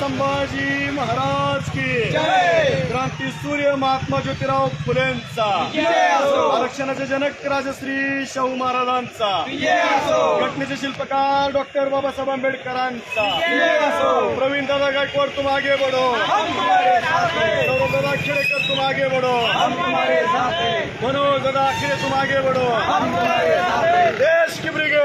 संभाजी महाराज की! क्रांती सूर्य महात्मा ज्योतिराव फुलेंचा! आरक्षणाचे जनक राजश्री शाहू महाराजांचा! घटनेचे शिल्पकार डॉक्टर बाबासाहेब आंबेडकरांचा! प्रवीण दादा गायकवाड तुम आगे बढ़ो. दादा खेड़ेकर तुम आगे बढ़ो. मनोज दादा खेड़े तुम आगे बढ़ो. हम तुम्हारे साथ! देश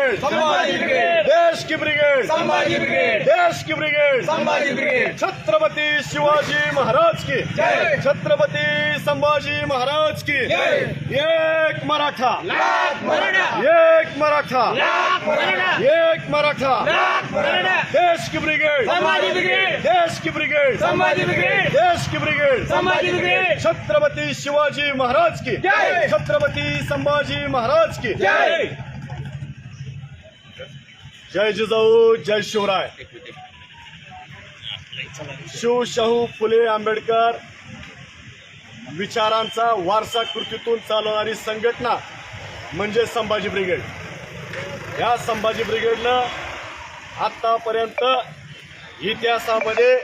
ब्रिगेड संभाजी ब्रिगेड देश की ब्रिगेड संभाजी ब्रिगेड देश की ब्रिगेड संभाजी ब्रिगेड छत्रपती शिवाजी महाराज की जय! छत्रपती संभाजी महाराज की जय! एक मराठा एक मराठा एक मराठा देश की ब्रिगेड संभाजी ब्रिगेड देश की ब्रिगेड संभाजी ब्रिगेड देश की ब्रिगेड संभाजी ब्रिगेड छत्रपती शिवाजी महाराज की जय! छत्रपती संभाजी महाराज की जय जय जिजाऊ जय शिवराय. शिव शाहू फुले आंबेडकर विचारांचा वारसा कृतीतून चालवणारी संघटना म्हणजे संभाजी ब्रिगेड. या संभाजी ब्रिगेडनं आत्तापर्यंत इतिहासामध्ये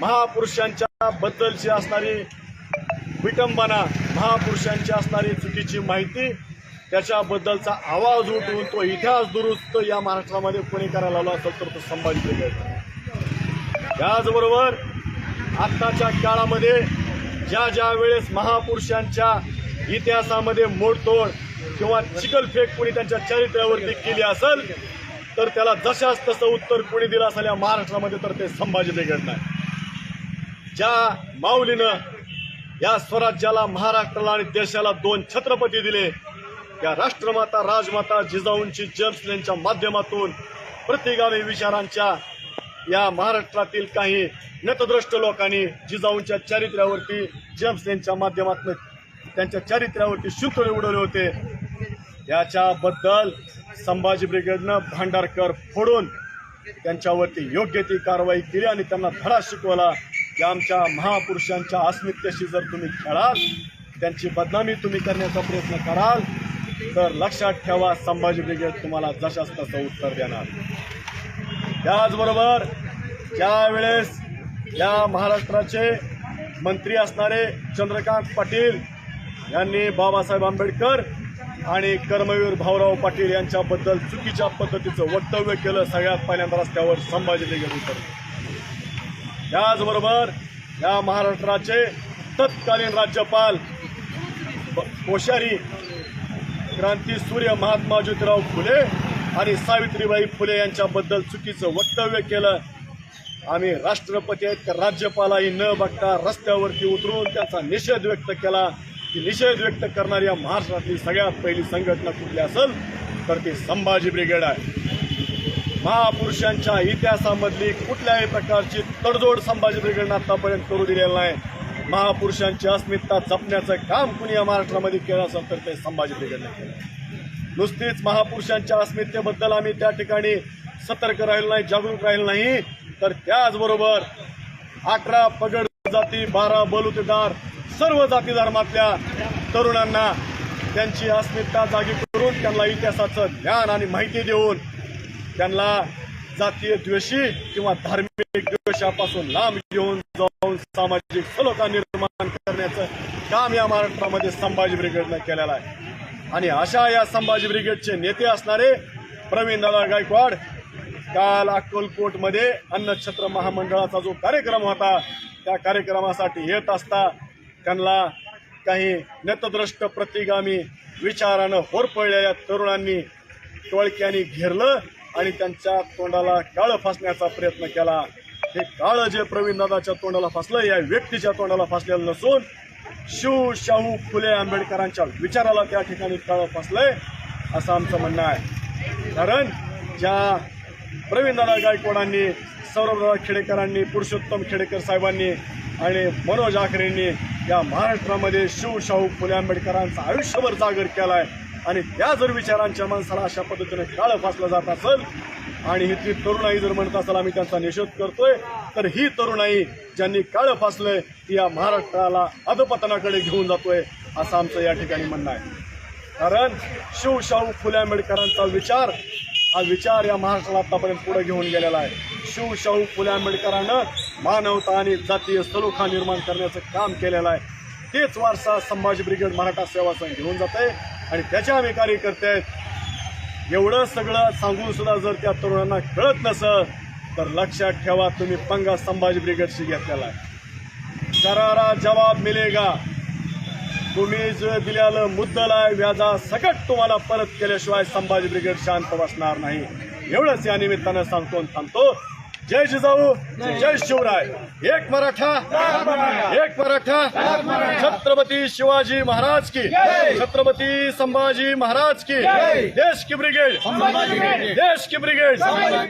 महापुरुषांच्या बद्दलची असणारी विटंबना महापुरुषांची असणारी चुकीची माहिती त्याच्याबद्दलचा आवाज उठवून तो इतिहास दुरुस्त या महाराष्ट्रामध्ये कोणी करायला लावला असेल तर तो संभाजी ब्रिगेड त्याचबरोबर आत्ताच्या काळामध्ये ज्या ज्या वेळेस महापुरुषांच्या इतिहासामध्ये मोडतोड किंवा चिकलफेक कोणी त्यांच्या चरित्र्यावरती केली असेल तर त्याला जशाच तसं उत्तर कोणी दिलं असेल या महाराष्ट्रामध्ये तर ते संभाजी ब्रिगेड नाही. ज्या माऊलीनं या स्वराज्याला महाराष्ट्राला आणि देशाला दोन छत्रपती दिले या राष्ट्रमाता राजमाता जिजाऊंची जेम्सलेनच्या माध्यमातून प्रतिगामी विचारांच्या या महाराष्ट्रातील काही नतद्रष्ट लोकांनी जिजाऊंच्या चारित्र्यावरती जेम्सलेनच्या माध्यमातून त्यांच्या चारित्र्यावरती शुक्र उडवले होते. याच्याबद्दल संभाजी ब्रिगेडनं भांडारकर फोडून त्यांच्यावरती योग्य ती कारवाई केली आणि त्यांना धडा शिकवला. की आमच्या महापुरुषांच्या अस्मितेशी जर तुम्ही खेळाल त्यांची बदनामी तुम्ही करण्याचा प्रयत्न कराल तर लक्षात ठेवा संभाजी ब्रिगेड तुम्हाला जशाच तसं उत्तर देणार. त्याचबरोबर त्यावेळेस या महाराष्ट्राचे मंत्री असणारे चंद्रकांत पाटील यांनी बाबासाहेब आंबेडकर आणि कर्मवीर भाऊराव पाटील यांच्याबद्दल चुकीच्या पद्धतीचं वक्तव्य केलं सगळ्यात पहिल्यांदा रस्त्यावर संभाजी ब्रिगेड उतरले. त्याचबरोबर या महाराष्ट्राचे तत्कालीन राज्यपाल ब- कोश्यारी क्रांती सूर्य महात्मा ज्योतिराव फुले आणि सावित्रीबाई फुले यांच्याबद्दल चुकीचं वक्तव्य केलं. आम्ही राष्ट्रपती आहेत तर राज्यपालाही न बघता रस्त्यावरती उतरून त्याचा निषेध व्यक्त केला. की निषेध व्यक्त करणारी या महाराष्ट्रातली सगळ्यात पहिली संघटना कुठली असेल? तर ती संभाजी ब्रिगेड आहे. महापुरुषांच्या इतिहासामधली कुठल्याही प्रकारची तडजोड संभाजी ब्रिगेडनं आतापर्यंत करू दिलेली नाही. महापुरुषांची अस्मिता जपण्याचं काम कुणी या महाराष्ट्रामध्ये केलं असेल तर ते संभाजी ब्रिगेडने केलं. नुसतीच महापुरुषांच्या अस्मितेबद्दल आम्ही त्या ठिकाणी सतर्क राहिलो नाही जागरूक राहिलो नाही. तर त्याचबरोबर अठरा पगड जाती बारा बलुतेदार सर्व जाती धर्मातल्या तरुणांना त्यांची अस्मिता जागी करून त्यांना इतिहासाचं ज्ञान आणि माहिती देऊन त्यांना जातीय द्वेषी किंवा धार्मिक द्वेषापासून लांब घेऊन जाऊ सामाजिक सलोखा निर्माण करण्याचं काम या महाराष्ट्रामध्ये संभाजी ब्रिगेडनं केलेलं आहे. आणि अशा या संभाजी ब्रिगेडचे नेते असणारे प्रवीणदादा गायकवाड काल अक्कलकोटमध्ये अन्नछत्र महामंडळाचा जो कार्यक्रम होता त्या कार्यक्रमासाठी येत असता त्यांना काही नतद्रष्ट प्रतिगामी विचारानं होरपळलेल्या तरुणांनी टोळक्याने घेरलं आणि त्यांच्या तोंडाला काळं फासण्याचा प्रयत्न केला. हे काळं जे प्रवीणदादाच्या तोंडाला फासलं या व्यक्तीच्या तोंडाला फासलेलं नसून शिव शाहू फुले आंबेडकरांच्या विचाराला त्या ठिकाणी काळं फासलंय असं आमचं म्हणणं आहे. कारण ज्या प्रवीणदादा गायकवाडांनी सौरभदादा खेडेकरांनी पुरुषोत्तम खेडेकर साहेबांनी आणि मनोज आखरेंनी या महाराष्ट्रामध्ये शिवशाहू फुले आंबेडकरांचा आयुष्यभर जागर केला आहे आणि त्या जर विचारांच्या माणसाला अशा पद्धतीने काळं फासलं जात असेल आणि ही ती तरुणाई जर म्हणत असेल आम्ही त्यांचा निषेध करतोय तर ही तरुणाई ज्यांनी काळं फासलंय ती या महाराष्ट्राला अधपतनाकडे घेऊन जातोय असं आमचं या ठिकाणी म्हणणं आहे. कारण शिवशाहू फुले आंबेडकरांचा विचार हा विचार या महाराष्ट्राला आतापर्यंत पुढे घेऊन गेलेला आहे. शिवशाहू फुले आंबेडकरानं मानवता आणि जातीय सलोखा निर्माण करण्याचं काम केलेलं आहे. तेच वारसा संभाजी ब्रिगेड मराठा सेवा संघ घेऊन जात आहे आणि त्याचे आम्ही कार्यकर्ते आहेत. एवढं सगळं सांगून सुद्धा जर त्या तरुणांना कळत नसत तर लक्षात ठेवा तुम्ही पंगा संभाजी ब्रिगेडशी घेतलेला आहे. करारा जवाब मिलेगा. तुम्ही जे दिलेलं मुद्दल आहे व्याजा सकट तुम्हाला परत केल्याशिवाय संभाजी ब्रिगेड शांत बसणार नाही. एवढंच या निमित्तानं सांगतो थांबतो. जय जिजाऊ जय शिवराय. एक मराठा एक मराठा. छत्रपती शिवाजी महाराज की. छत्रपती संभाजी महाराज की. देश की ब्रिगेड. देश की ब्रिगेड.